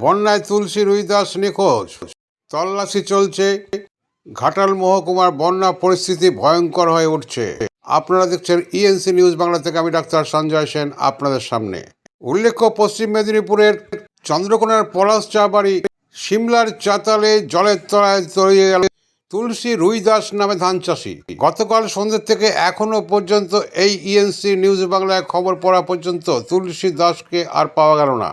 বন্যায় তুলসী রুইদাস নিখোঁজ। তল্লাশি চলছে। ঘাটাল মহকুমার বন্যা পরিস্থিতি ভয়ঙ্কর হয়ে উঠছে। আপনারা দেখছেন ইএনসি নিউজ বাংলা থেকে আমি ডাক্তার সঞ্জয় সেন আপনাদের সামনে। উল্লেখ্য, পশ্চিম মেদিনীপুরের চন্দ্রকোনার পলাশ চা বাড়ি সিমলার চাতালে জলের তলায় তলিয়ে গেল তুলসী রুইদাস নামে ধান চাষি। গতকাল সন্ধ্যে থেকে এখনও পর্যন্ত এই ইএনসি নিউজ বাংলায় খবর পড়া পর্যন্ত তুলসী দাসকে আর পাওয়া গেল না।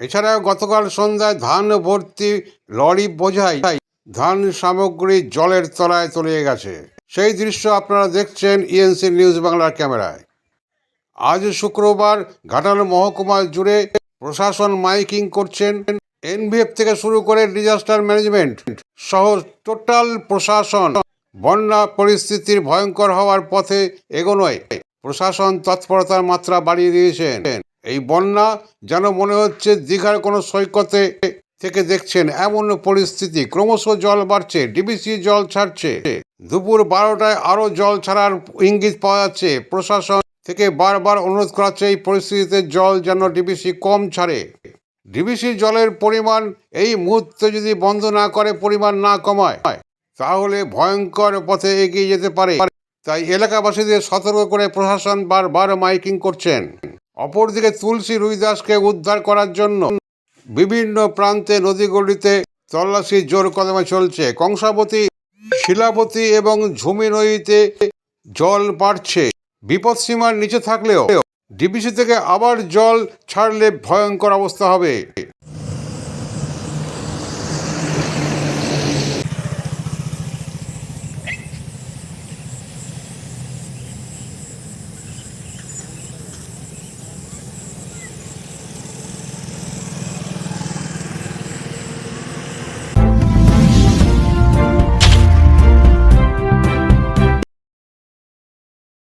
এছাড়াও গতকাল সন্ধ্যায় ধান ভর্তি লরি বোঝাই ধান সামগ্রী জলের তলায় তলিয়ে গেছে। সেই দৃশ্য আপনারা দেখছেন ইএনসি নিউজ বাংলার ক্যামেরায়। আজ শুক্রবার ঘাটাল মহকুমা জুড়ে প্রশাসন মাইকিং করছেন এনভিএফ থেকে শুরু করে ডিজাস্টার ম্যানেজমেন্ট সহ টোটাল প্রশাসন। বন্যা পরিস্থিতির ভয়ঙ্কর হওয়ার পথে এগোনোয়। প্রশাসন তৎপরতার মাত্রা বাড়িয়ে দিয়েছেন। এই বন্যা যেন মনে হচ্ছে দীঘার কোনো সৈকতে থেকে দেখছেন এমন পরিস্থিতি। ক্রমশ জল বাড়ছে, ডিবিসি জল ছাড়ছে। দুপুর বারোটায় আরও জল ছাড়ার ইঙ্গিত পাওয়া যাচ্ছে। প্রশাসন থেকে বারবার অনুরোধ করা হচ্ছে এই পরিস্থিতিতে জল যেন ডিবিসি কম ছাড়ে। ডিবিসি জলের পরিমাণ এই মুহূর্তে যদি বন্ধ না করে, পরিমাণ না কমায়, তাহলে ভয়ঙ্কর পথে এগিয়ে যেতে পারে। তাই এলাকাবাসীদের সতর্ক করে প্রশাসন বারবার মাইকিং করছেন। অপরদিকে তুলসী রুইদাসকে উদ্ধার করার জন্য বিভিন্ন প্রান্তে নদীগুলিতে তল্লাশি জোর কদমে চলছে। কংসাবতী, শিলাবতী এবং ঝুমি নদীতে জল বাড়ছে। বিপদসীমার নিচে থাকলেও ডিবিসি থেকে আবার জল ছাড়লে ভয়ঙ্কর অবস্থা হবে।